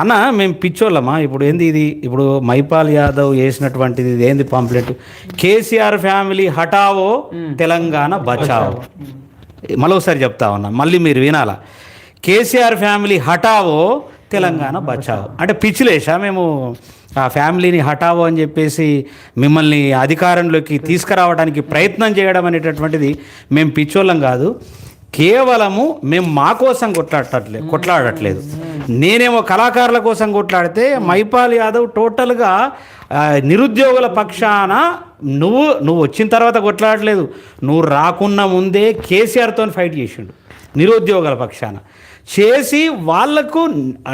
అన్న మేము పిచ్చోళ్ళమా? ఇప్పుడు ఏంది ఇది? ఇప్పుడు మైపాల్ యాదవ్ చేసినటువంటిది ఇది ఏంది పాంప్లెట్ కేసీఆర్ ఫ్యామిలీ హటావో తెలంగాణ బచావో. మళ్ళీ చెప్తా ఉన్నా మళ్ళీ మీరు వినాలా? కేసీఆర్ ఫ్యామిలీ హటావో తెలంగాణ బచావో. అంటే పిచ్చిలేసా మేము ఆ ఫ్యామిలీని హటావో అని చెప్పేసి మిమ్మల్ని అధికారంలోకి తీసుకురావడానికి ప్రయత్నం చేయడం అనేటటువంటిది మేము పిచ్చోళ్ళం కాదు. కేవలము మేము మా కోసం కొట్లాడట్లేదు. కొట్లాడట్లేదు నేనేమో కళాకారుల కోసం కొట్లాడితే మైపాల్ యాదవ్ టోటల్గా నిరుద్యోగుల పక్షాన నువ్వు నువ్వు వచ్చిన తర్వాత కొట్లాడలేదు నువ్వు రాకున్న ముందే కేసీఆర్తో ఫైట్ చేసిండు నిరుద్యోగుల పక్షాన. చేసి వాళ్ళకు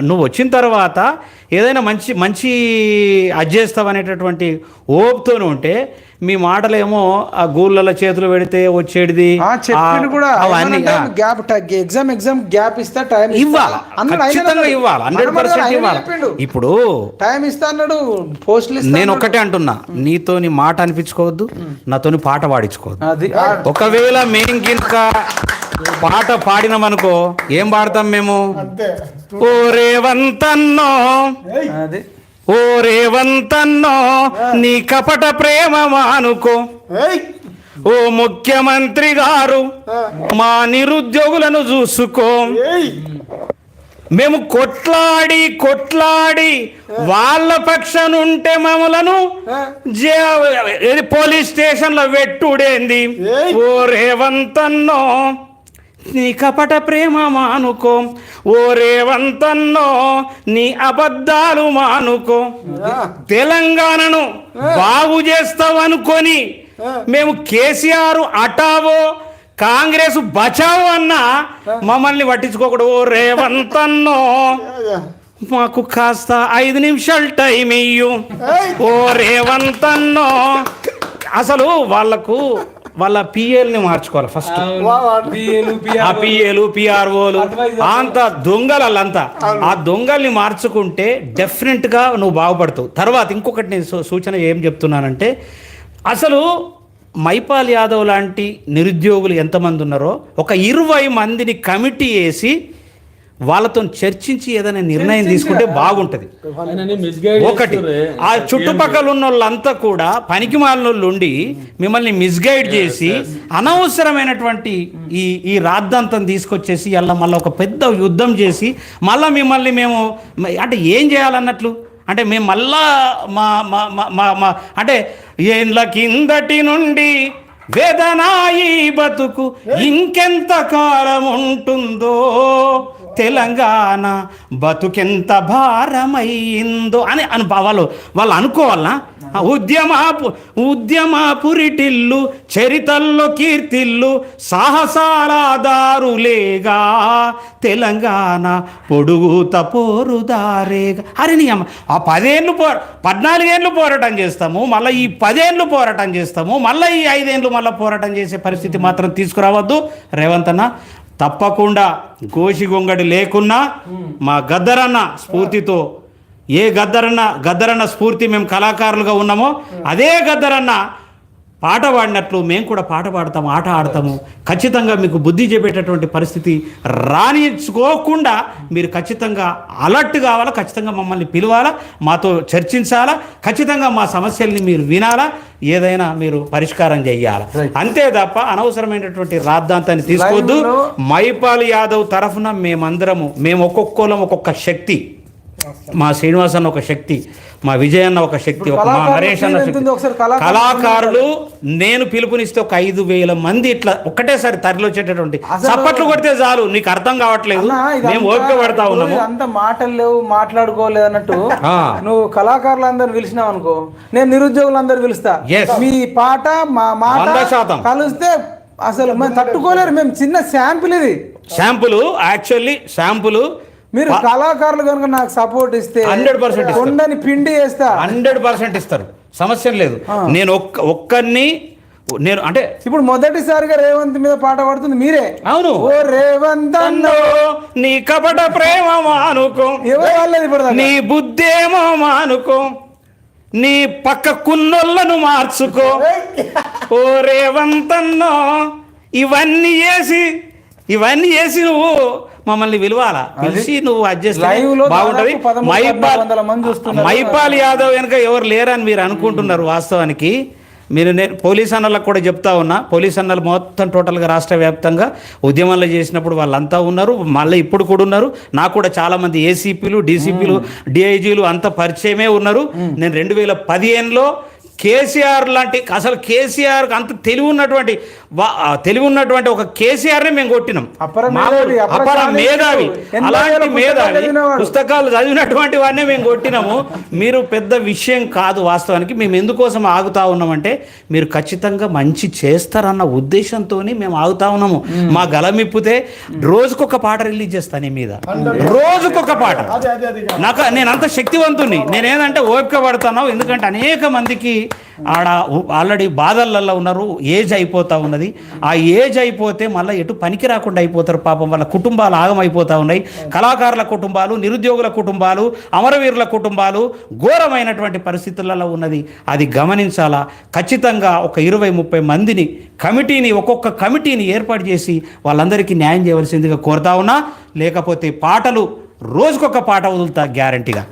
నువ్వు వచ్చిన తర్వాత ఏదైనా మంచి మంచి అడ్జేస్తావు అనేటటువంటి ఓపుతోనే ఉంటే మీ మాటలేమో ఆ గూళ్ళలో చేతులు పెడితే ఆ, గ్యాప్ ఎగ్జామ్ ఎగ్జామ్ గ్యాప్ ఇస్తా టైం ఇవ్వాలి? ఖచ్చితంగా ఇవ్వాలి? హండ్రెడ్ పర్సెంట్ ఇవ్వాలి? ఇప్పుడు టైం ఇస్తా అన్నాడు నేను ఒక్కటే అంటున్నా నీతోని మాట అనిపించుకోవద్దు నాతోని పాట పాడించుకోవద్దు. అది ఒకవేళ మేము గినక పాట పాడినామనుకో ఏం పాడతాం మేము? ఓ రేవంతన్నో అది. ఓ రేవంతన్నో నీ కపట ప్రేమ మానుకో ఓ ముఖ్యమంత్రి గారు మా నిరుద్యోగులను చూసుకో. మేము కొట్లాడి కొట్లాడి వాళ్ళ పక్షాన ఉంటే మమ్మలను పోలీస్ స్టేషన్లో వెట్టుడేంది ఓ రేవంతన్నో. నీ కపట ప్రేమ మానుకో. ఓ రేవంతన్నో నీ అబద్ధాలు మానుకో. తెలంగాణను బాగు చేస్తావనుకొని మేము కేసీఆర్ అటావో కాంగ్రెస్ బచావో అన్న మమ్మల్ని పట్టించుకోకూడదు. ఓ రేవంతన్నో మాకు కాస్త ఐదు నిమిషాలు టైం ఇయ్యు. ఓ రేవంతన్నో అసలు వాళ్ళకు వాళ్ళ పిఏల్ని మార్చుకోవాలి ఫస్ట్ ఆ పిఏలు పిఆర్ఓలు అంత దొంగలు వాళ్ళంతా ఆ దొంగల్ని మార్చుకుంటే డెఫినెట్గా నువ్వు బాగుపడతావు. తర్వాత ఇంకొకటి నేను సూ- సూచన ఏం చెప్తున్నానంటే అసలు మైపాల్ యాదవ్ లాంటి నిరుద్యోగులు ఎంతమంది ఉన్నారో ఒక ఇరవై మందిని కమిటీ వేసి వాళ్ళతో చర్చించి ఏదైనా నిర్ణయం తీసుకుంటే బాగుంటుంది. ఒకటి ఆ చుట్టుపక్కల ఉన్న వాళ్ళంతా కూడా పనికి మాలిన వాళ్ళు ఉండి మిమ్మల్ని మిస్గైడ్ చేసి అనవసరమైనటువంటి ఈ ఈ రాద్ధాంతం తీసుకొచ్చేసి అలా మళ్ళీ ఒక పెద్ద యుద్ధం చేసి మళ్ళీ మిమ్మల్ని మేము అంటే ఏం చేయాలన్నట్లు? అంటే మేము మళ్ళా మా మా మా- మా మా అంటే ఏండ్ల కిందటి నుండి వేదనాయి బతుకు ఇంకెంత కాలం ఉంటుందో తెలంగాణ బతుకెంత భారమైందో అని అని వాళ్ళు వాళ్ళు అనుకోవాలనా? ఆ ఉద్యమ ఉద్యమ పురిటిల్లు చరితల్లో కీర్తిల్లు సాహసాలాదారులేగా తెలంగాణ పొడుగుత పోరుదారేగా. అరే నీ అమ్మ ఆ పదేళ్ళు పో పద్నాలుగేళ్ళు పోరాటం చేస్తాము మళ్ళీ ఈ పదేళ్ళు పోరాటం చేస్తాము మళ్ళీ ఈ ఐదేళ్ళు మళ్ళీ పోరాటం చేసే పరిస్థితి మాత్రం తీసుకురావద్దు. రేవంత్ అన్న తప్పకుండా గోషి గొంగడి లేకున్నా మా గద్దరన్న స్ఫూర్తితో ఏ గద్దరన్న గద్దరన్న స్ఫూర్తి మేము కళాకారులుగా ఉన్నామో అదే గద్దరన్న పాట పాడినట్లు మేము కూడా పాట పాడతాము ఆట ఆడతాము. ఖచ్చితంగా మీకు బుద్ధి చెప్పేటటువంటి పరిస్థితి రానిచ్చుకోకుండా మీరు ఖచ్చితంగా అలర్ట్ కావాలా ఖచ్చితంగా మమ్మల్ని పిలవాలా మాతో చర్చించాలా ఖచ్చితంగా మా సమస్యల్ని మీరు వినాలా ఏదైనా మీరు పరిష్కారం చేయాలా అంతే తప్ప అనవసరమైనటువంటి రాద్ధాంతాన్ని తీసుకోవద్దు. మైపాల్ యాదవ్ తరఫున మేమందరము మేము ఒక్కొక్కలం ఒక్కొక్క శక్తి. మా శ్రీనివాస్ అన్న ఒక శక్తి మా విజయ్ అన్న ఒక శక్తి ఒక మా నరేష్ అన్న శక్తి. కళాకారుల నేను పిలుపునిస్తే ఒక ఐదు వేల మంది ఇట్లా ఒక్కటేసారి తరలి వచ్చేటటువంటి చప్పట్లు కొడితే చాలు నీకు అర్థం కావట్లేదు మేము ఓపిక పడతా ఉన్నాము ఇదంతా మాటలు లేవు మాట్లాడుకోలేదు అన్నట్టు. నువ్వు కళాకారులందరూ పిలిచినావు అనుకో నేను నిరుద్యోగులందరూ పిలుస్తా. మీ పాట మా మాట శాతం. కలిస్తే అసలు మేము తట్టుకోలేరు మేము చిన్న శాంపుల్ ఇది శాంపుల్ యాక్చువల్లీ శాంపుల్ మీరు కళాకారులు కనుక నాకు సపోర్ట్ ఇస్తే 100% ఇస్తారు. కొండని పిండి వేస్తా. హండ్రెడ్ పర్సెంట్ ఇస్తారు. సమస్య లేదు. నేను ఒక్క ఒక్కరిని నేను అంటే ఇప్పుడు మొదటిసారిగా రేవంత్ మీద పాట పాడుతుంది మీరే. అవును. ఓ రేవంత్ అన్న. నీ కపట ప్రేమ మానుకో. ఎవరు వాళ్ళది ఇప్పుడు? నీ బుద్ధేమో మానుకో. నీ పక్క కున్నోళ్ళను మార్చుకో. ఓ రేవంతన్నో ఇవన్నీ చేసి ఇవన్నీ చేసి నువ్వు మమ్మల్ని పిలవాలా పిలిచి నువ్వు అడ్జస్ట్ బాగుంటది. మైపాల్. మైపాల్ యాదవ్ వెనక ఎవరు లేరని మీరు అనుకుంటున్నారు వాస్తవానికి. మీరు నేను పోలీస్ అన్నలకు కూడా చెప్తా ఉన్నా. పోలీస్ అన్నలు మొత్తం టోటల్గా రాష్ట్ర వ్యాప్తంగా ఉద్యమాలు చేసినప్పుడు వాళ్ళంతా ఉన్నారు. మళ్ళీ ఇప్పుడు కూడా ఉన్నారు. నాకు కూడా చాలామంది ఏసీపీలు డీసీపీలు డిఐజీలు అంత పరిచయమే ఉన్నారు. నేను రెండు వేల పదిహేనులో కేసీఆర్ లాంటి అసలు కేసీఆర్ అంత తెలివి ఉన్నటువంటి తెలివి ఉన్నటువంటి ఒక కేసీఆర్నే మేము కొట్టినాం. అపర మేధావి, అలాంటి మేధావి. పుస్తకాలు చదివినటువంటి వాడినే మేము కొట్టినాము. మీరు పెద్ద విషయం కాదు వాస్తవానికి మేము ఎందుకోసం ఆగుతా ఉన్నామంటే మీరు ఖచ్చితంగా మంచి చేస్తారన్న ఉద్దేశంతో మేము ఆగుతా ఉన్నాము. మా గలమిప్పితే రోజుకొక పాట రిలీజ్ చేస్తాను మీద. రోజుకొక పాట. నాకు నేను అంత శక్తివంతుని నేనేందంటే ఓపిక పడతాను ఎందుకంటే అనేక మందికి ఆడ ఆల్రెడీ బాధలల్లో ఉన్నారు ఏజ్ అయిపోతూ ఉన్నది. ఆ ఏజ్ అయిపోతే మళ్ళీ ఎటు పనికి రాకుండా అయిపోతారు పాపం. వాళ్ళ కుటుంబాలు ఆగమైపోతూ ఉన్నాయి. కళాకారుల కుటుంబాలు నిరుద్యోగుల కుటుంబాలు అమరవీరుల కుటుంబాలు ఘోరమైనటువంటి పరిస్థితులలో ఉన్నది. అది గమనించాలా? ఖచ్చితంగా ఒక ఇరవై ముప్పై మందిని కమిటీని ఒక్కొక్క కమిటీని ఏర్పాటు చేసి వాళ్ళందరికీ న్యాయం చేయవలసిందిగా కోరుతా ఉన్నా. లేకపోతే పాటలు రోజుకొక పాట వదులుతా గ్యారంటీగా.